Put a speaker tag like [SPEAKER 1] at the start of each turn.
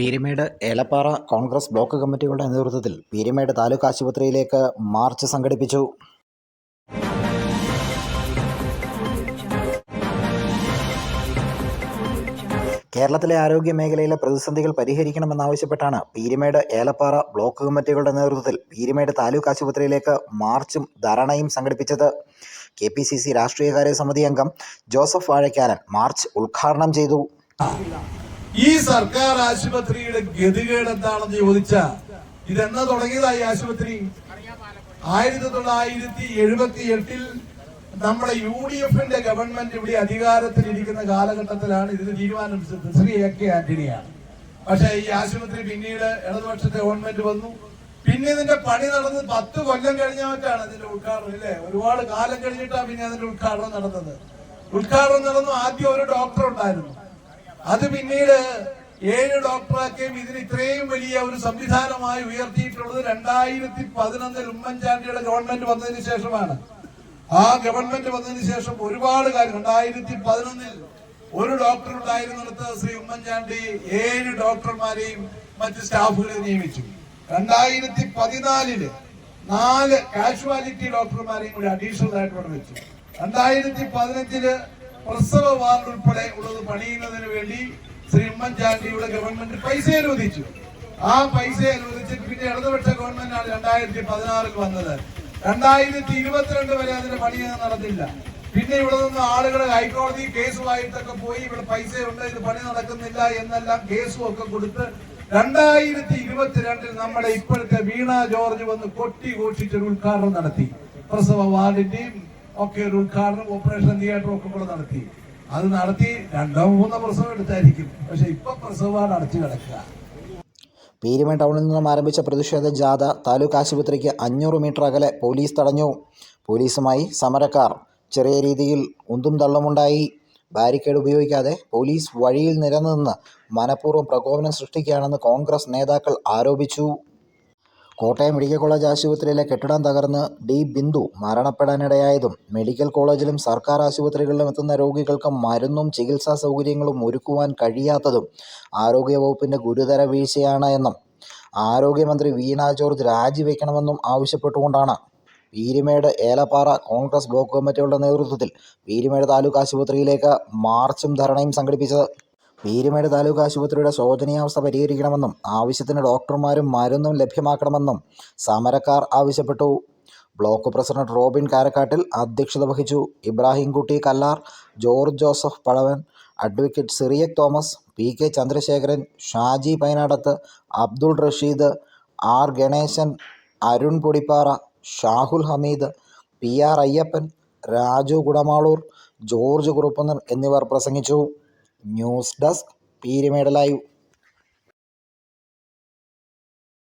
[SPEAKER 1] Peermade Elappara Congress block കമ്മിറ്റികളുടെ നേതൃത്വത്തിൽ പീരിമേട് താലൂക്ക് ആശുപത്രിയിലേക്ക് മാർച്ച് സംഘടിപ്പിച്ചു. കേരളത്തിലെ ആരോഗ്യ മേഖലയിലെ പ്രതിസന്ധികൾ പരിഹരിക്കണമെന്നാവശ്യപ്പെട്ടാണ് പീരിമേട് ഏലപ്പാറ ബ്ലോക്ക് കമ്മിറ്റികളുടെ നേതൃത്വത്തിൽ പീരിമേട് താലൂക്ക് ആശുപത്രിയിലേക്ക് മാർച്ചും ധരണയും സംഘടിപ്പിച്ചത്. കെ പി സി സി രാഷ്ട്രീയകാര്യ സമിതി അംഗം ജോസഫ് വാഴക്കാരൻ മാർച്ച് ഉദ്ഘാടനം ചെയ്തു.
[SPEAKER 2] ഈ സർക്കാർ ആശുപത്രിയുടെ ഗതികേട് എന്താണെന്ന് ചോദിച്ച ഇതെന്നാ തുടങ്ങിയതായി ആശുപത്രി? ആയിരത്തി തൊള്ളായിരത്തി എഴുപത്തി എട്ടിൽ നമ്മുടെ യു ഡി എഫിന്റെ ഗവൺമെന്റ് ഇവിടെ അധികാരത്തിലിരിക്കുന്ന കാലഘട്ടത്തിലാണ് ഇതിന് തീരുമാനമെടുത്തത് ശ്രീ എ കെ ആന്റണിയാണ്. പക്ഷെ ഈ ആശുപത്രി പിന്നീട് ഇടതുപക്ഷത്തെ ഗവൺമെന്റ് വന്നു. പിന്നെ ഇതിന്റെ പണി നടന്ന് പത്ത് കൊല്ലം കഴിഞ്ഞ മറ്റാണ് ഇതിന്റെ ഉദ്ഘാടനം ഇല്ലേ? ഒരുപാട് കാലം കഴിഞ്ഞിട്ടാണ് പിന്നെ അതിന്റെ ഉദ്ഘാടനം നടന്നത്. ഉദ്ഘാടനം നടന്നു ആദ്യം ഒരു ഡോക്ടർ ഉണ്ടായിരുന്നു. അത് പിന്നീട് ഏഴ് ഡോക്ടറാക്കുകയും ഇതിന് ഇത്രയും വലിയ ഒരു സംവിധാനമായി ഉയർത്തിയിട്ടുള്ളത് രണ്ടായിരത്തി പതിനൊന്നിൽ ഉമ്മൻചാണ്ടിയുടെ ഗവൺമെന്റ് വന്നതിന് ശേഷമാണ്. ആ ഗവൺമെന്റ് വന്നതിന് ശേഷം ഒരുപാട് കാര്യം. രണ്ടായിരത്തി പതിനൊന്നിൽ ഒരു ഡോക്ടർ ഉണ്ടായിരുന്നിടത്ത് ശ്രീ ഉമ്മൻചാണ്ടി ഏഴ് ഡോക്ടർമാരെയും മറ്റ് സ്റ്റാഫുകളെ നിയമിച്ചു. രണ്ടായിരത്തി പതിനാലിൽ നാല് കാഷ്വാലിറ്റി ഡോക്ടർമാരെയും കൂടി അഡീഷണൽ ആയിട്ട് വെച്ചു. രണ്ടായിരത്തി പതിനഞ്ചിൽ പ്രസവ വാർഡ് ഉൾപ്പെടെ ഉള്ളത് പണിയുന്നതിന് വേണ്ടി ശ്രീ ഉമ്മൻചാണ്ടിയുടെ ഗവൺമെന്റ് പൈസ അനുവദിച്ചു. ആ പൈസ അനുവദിച്ചിട്ട് പിന്നെ ഇടതുപക്ഷ ഗവൺമെന്റാണ് രണ്ടായിരത്തി പതിനാറിൽ വന്നത്. രണ്ടായിരത്തി ഇരുപത്തിരണ്ട് വരെ അതിന്റെ പണി നടന്നില്ല. പിന്നെ ഇവിടെ നിന്ന് ആളുകൾ ഹൈക്കോടതി കേസുമായിട്ടൊക്കെ പോയി ഇവിടെ പൈസ ഉണ്ട് ഇത് പണി നടക്കുന്നില്ല എന്നെല്ലാം കേസും ഒക്കെ കൊടുത്ത് രണ്ടായിരത്തി ഇരുപത്തിരണ്ടിൽ നമ്മുടെ ഇപ്പോഴത്തെ വീണ ജോർജ് വന്ന് കൊട്ടി ഘോഷിച്ചൊരു ഉദ്ഘാടനം നടത്തി. പ്രസവ വാർഡിന്റെയും ഒക്കെ ഒരു ഉദ്ഘാടനം ഓപ്പറേഷൻ തിയേറ്ററും ഒക്കെ കൂടെ നടത്തി. അത് നടത്തി രണ്ടോ മൂന്നോ പ്രസവം എടുത്തായിരിക്കും. പക്ഷെ ഇപ്പൊ പ്രസവമാണ് അടച്ചു കിടക്കുക.
[SPEAKER 1] പീരുമേട് ടൗണിൽ നിന്നും ആരംഭിച്ച പ്രതിഷേധ ജാഥ താലൂക്ക് ആശുപത്രിക്ക് അഞ്ഞൂറ് മീറ്റർ അകലെ പോലീസ് തടഞ്ഞു. പോലീസുമായി സമരക്കാർ. ചെറിയ രീതിയിൽ ഉന്തും തള്ളുമുണ്ടായി ബാരിക്കേഡ് ഉപയോഗിക്കാതെ പോലീസ് വഴിയിൽ നിരന്നുനിന്ന് മനഃപൂർവം പ്രകോപനം സൃഷ്ടിക്കുകയാണെന്ന് കോൺഗ്രസ് നേതാക്കൾ ആരോപിച്ചു. കോട്ടയം മെഡിക്കൽ കോളേജ് ആശുപത്രിയിലെ കെട്ടിടം തകർന്ന് ഡി ബിന്ദു മരണപ്പെടാനിടയായതും മെഡിക്കൽ കോളേജിലും സർക്കാർ ആശുപത്രികളിലും എത്തുന്ന രോഗികൾക്ക് മരുന്നും ചികിത്സാ സൗകര്യങ്ങളും ഒരുക്കുവാൻ കഴിയാത്തതും ആരോഗ്യവകുപ്പിന്റെ ഗുരുതര വീഴ്ചയാണ് എന്നും ആരോഗ്യമന്ത്രി വീണ ജോർജ് രാജിവെക്കണമെന്നും ആവശ്യപ്പെട്ടുകൊണ്ടാണ്. പീരുമേട് ഏലപ്പാറ കോൺഗ്രസ് ബ്ലോക്ക് കമ്മിറ്റികളുടെ നേതൃത്വത്തിൽ പീരുമേട് താലൂക്ക് ആശുപത്രിയിലേക്ക് മാർച്ചും ധരണയും സംഘടിപ്പിച്ചത്. പീരുമേട് താലൂക്ക് ആശുപത്രിയുടെ ശോചനീയാവസ്ഥ പരിഹരിക്കണമെന്നും ആവശ്യത്തിന് ഡോക്ടർമാരും മരുന്നും ലഭ്യമാക്കണമെന്നും സമരക്കാർ ആവശ്യപ്പെട്ടു. ബ്ലോക്ക് പ്രസിഡന്റ് റോബിൻ കാരക്കാട്ടിൽ അധ്യക്ഷത വഹിച്ചു. Ibrahimkutty Kallar George Joseph Pazhavan advocate Cyriac Thomas P K Chandrasekharan Shaji Painadath Abdul Rasheed R Ganesan Arun Podippara Shahul Hameed P R Ayyappan Raju Kudamaloor George Kuruppannar എന്നിവർ പ്രസംഗിച്ചു. News desk Peermade live.